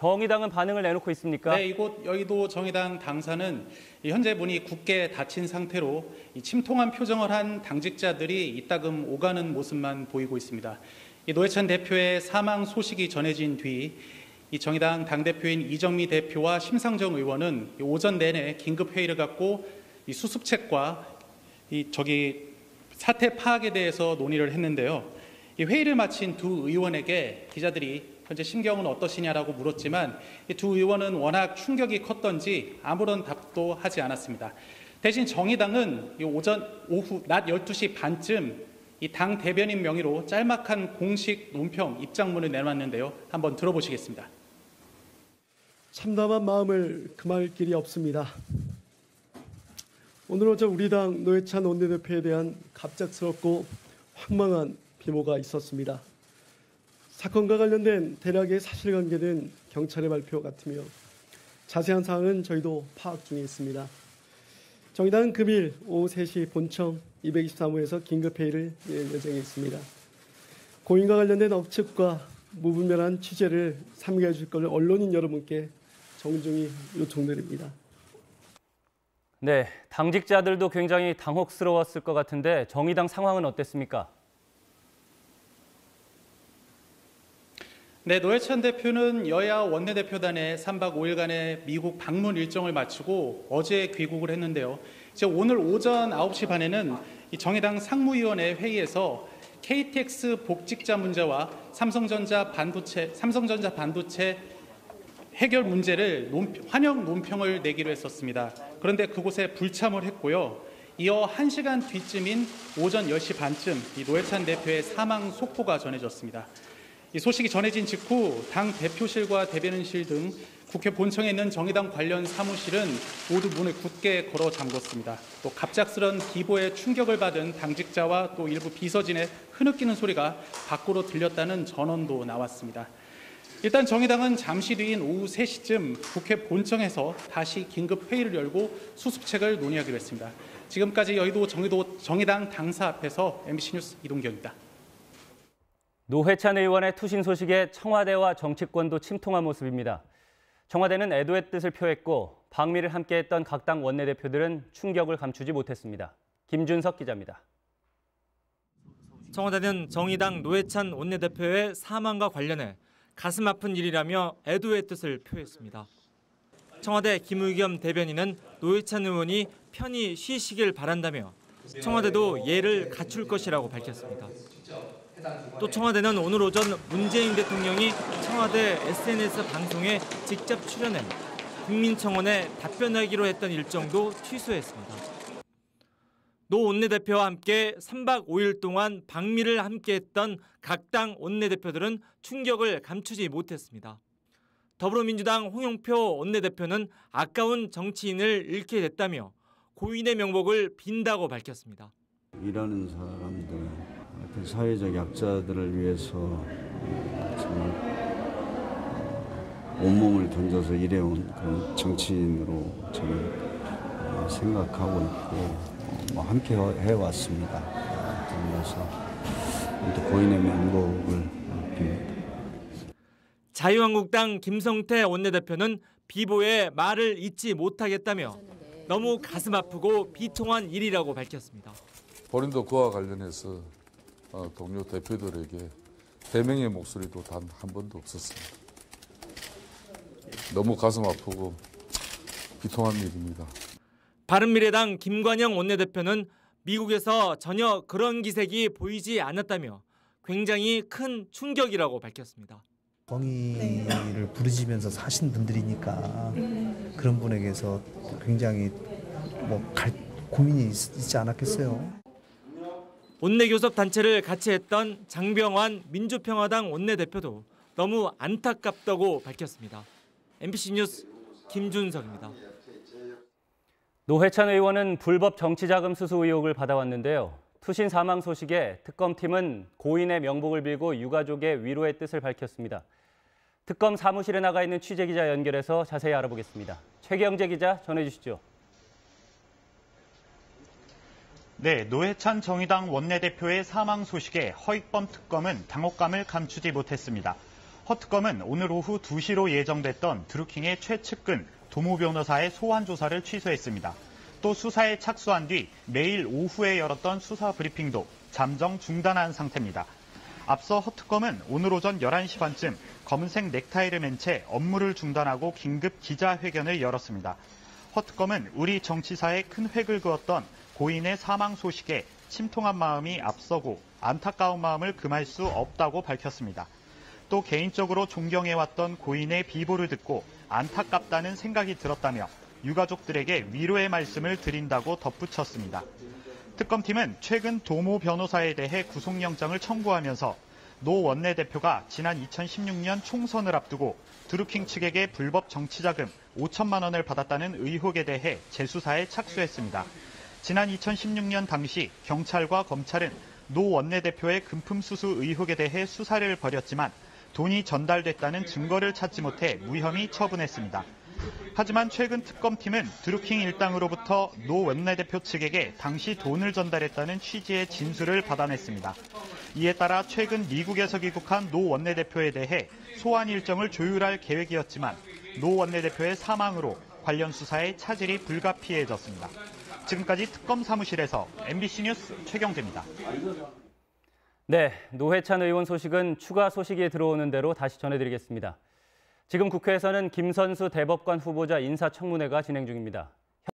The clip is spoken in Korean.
정의당은 반응을 내놓고 있습니까? 네, 이곳 여의도 정의당 당사는 현재 문이 굳게 닫힌 상태로 침통한 표정을 한 당직자들이 이따금 오가는 모습만 보이고 있습니다. 노회찬 대표의 사망 소식이 전해진 뒤 이 정의당 당대표인 이정미 대표와 심상정 의원은 오전 내내 긴급 회의를 갖고 이 수습책과 이 저기 사태 파악에 대해서 논의를 했는데요. 이 회의를 마친 두 의원에게 기자들이 현재 심경은 어떠시냐라고 물었지만 이두 의원은 워낙 충격이 컸던지 아무런 답도 하지 않았습니다. 대신 정의당은 오전 오후 낮 12시 반쯤 이 당 대변인 명의로 짤막한 공식 논평 입장문을 내놨는데요. 한번 들어보시겠습니다. 참담한 마음을 금할 길이 없습니다. 오늘 오전 우리 당 노회찬 원내대표에 대한 갑작스럽고 황망한 비모가 있었습니다. 사건과 관련된 대략의 사실관계는 경찰의 발표 같으며 자세한 사항은 저희도 파악 중에 있습니다. 정의당은 금일 오후 3시 본청 223호에서 긴급회의를 열 예정에 있습니다. 고인과 관련된 억측과 무분별한 취재를 삼가해 줄 것을 언론인 여러분께 정중히 요청드립니다. 네, 당직자들도 굉장히 당혹스러웠을 것 같은데 정의당 상황은 어땠습니까? 네, 노회찬 대표는 여야 원내대표단의 3박 5일간의 미국 방문 일정을 마치고 어제 귀국을 했는데요. 이제 오늘 오전 9시 반에는 정의당 상무위원회 회의에서 KTX 복직자 문제와 삼성전자 반도체, 삼성전자 반도체 해결 문제를 논, 환영 논평을 내기로 했었습니다. 그런데 그곳에 불참을 했고요. 이어 1시간 뒤쯤인 오전 10시 반쯤 이 노회찬 대표의 사망 속보가 전해졌습니다. 이 소식이 전해진 직후 당 대표실과 대변인실 등 국회 본청에 있는 정의당 관련 사무실은 모두 문을 굳게 걸어 잠궜습니다. 또 갑작스런 기보에 충격을 받은 당직자와 또 일부 비서진의 흐느끼는 소리가 밖으로 들렸다는 전원도 나왔습니다. 일단 정의당은 잠시 뒤인 오후 3시쯤 국회 본청에서 다시 긴급 회의를 열고 수습책을 논의하기로 했습니다. 지금까지 여의도 정의도 정의당 당사 앞에서 MBC 뉴스 이동경입니다. 노회찬 의원의 투신 소식에 청와대와 정치권도 침통한 모습입니다. 청와대는 애도의 뜻을 표했고 방미를 함께했던 각 당 원내대표들은 충격을 감추지 못했습니다. 김준석 기자입니다. 청와대는 정의당 노회찬 원내대표의 사망과 관련해 가슴 아픈 일이라며 애도의 뜻을 표했습니다. 청와대 김의겸 대변인은 노회찬 의원이 편히 쉬시길 바란다며 청와대도 예를 갖출 것이라고 밝혔습니다. 또 청와대는 오늘 오전 문재인 대통령이 청와대 SNS 방송에 직접 출연해 국민청원에 답변하기로 했던 일정도 취소했습니다. 노 원내대표와 함께 3박 5일 동안 방미를 함께했던 각 당 원내대표들은 충격을 감추지 못했습니다. 더불어민주당 홍영표 원내대표는 아까운 정치인을 잃게 됐다며 고인의 명복을 빈다고 밝혔습니다. 일하는 사람들, 사회적 약자들을 위해서 정말 온몸을 던져서 일해온 그런 정치인으로 저는 생각하고 있고 뭐 함께 해왔습니다. 그래서 고인의 명복을 빕니다. 자유한국당 김성태 원내대표는 비보의 말을 잊지 못하겠다며 너무 가슴 아프고 비통한 일이라고 밝혔습니다. 본인도 그와 관련해서 어, 동료 대표들에게 대명의 목소리도 단 한 번도 없었습니다. 너무 가슴 아프고 비통한 일입니다. 바른미래당 김관영 원내대표는 미국에서 전혀 그런 기색이 보이지 않았다며 굉장히 큰 충격이라고 밝혔습니다. 정의를 네. 부르짖으면서 사신 분들이니까 그런 분에게서 굉장히 뭐 갈, 고민이 있, 지 않았겠어요. 원내 교섭 단체를 같이 했던 장병환 민주평화당 원내대표도 너무 안타깝다고 밝혔습니다. MBC 뉴스 김준석입니다. 노회찬 의원은 불법 정치자금 수수 의혹을 받아왔는데요. 투신 사망 소식에 특검팀은 고인의 명복을 빌고 유가족의 위로의 뜻을 밝혔습니다. 특검 사무실에 나가 있는 취재기자 연결해서 자세히 알아보겠습니다. 최경재 기자 전해주시죠. 네, 노회찬 정의당 원내대표의 사망 소식에 허익범 특검은 당혹감을 감추지 못했습니다. 허 특검은 오늘 오후 2시로 예정됐던 드루킹의 최측근 도모 변호사의 소환 조사를 취소했습니다. 또 수사에 착수한 뒤 매일 오후에 열었던 수사 브리핑도 잠정 중단한 상태입니다. 앞서 허 특검은 오늘 오전 11시 반쯤 검은색 넥타이를 맨 채 업무를 중단하고 긴급 기자회견을 열었습니다. 허 특검은 우리 정치사에 큰 획을 그었던 고인의 사망 소식에 침통한 마음이 앞서고 안타까운 마음을 금할 수 없다고 밝혔습니다. 또 개인적으로 존경해왔던 고인의 비보를 듣고 안타깝다는 생각이 들었다며 유가족들에게 위로의 말씀을 드린다고 덧붙였습니다. 특검팀은 최근 도모 변호사에 대해 구속영장을 청구하면서 노 원내대표가 지난 2016년 총선을 앞두고 드루킹 측에게 불법 정치자금 5천만 원을 받았다는 의혹에 대해 재수사에 착수했습니다. 지난 2016년 당시 경찰과 검찰은 노 원내대표의 금품 수수 의혹에 대해 수사를 벌였지만 돈이 전달됐다는 증거를 찾지 못해 무혐의 처분했습니다. 하지만 최근 특검팀은 드루킹 일당으로부터 노 원내대표 측에게 당시 돈을 전달했다는 취지의 진술을 받아냈습니다. 이에 따라 최근 미국에서 귀국한 노 원내대표에 대해 소환 일정을 조율할 계획이었지만 노 원내대표의 사망으로 관련 수사에 차질이 불가피해졌습니다. 지금까지 특검 사무실에서 MBC 뉴스 최경재입니다. 네, 노회찬 의원 소식은 추가 소식이 들어오는 대로 다시 전해드리겠습니다. 지금 국회에서는 김선수 대법관 후보자 인사청문회가 진행 중입니다.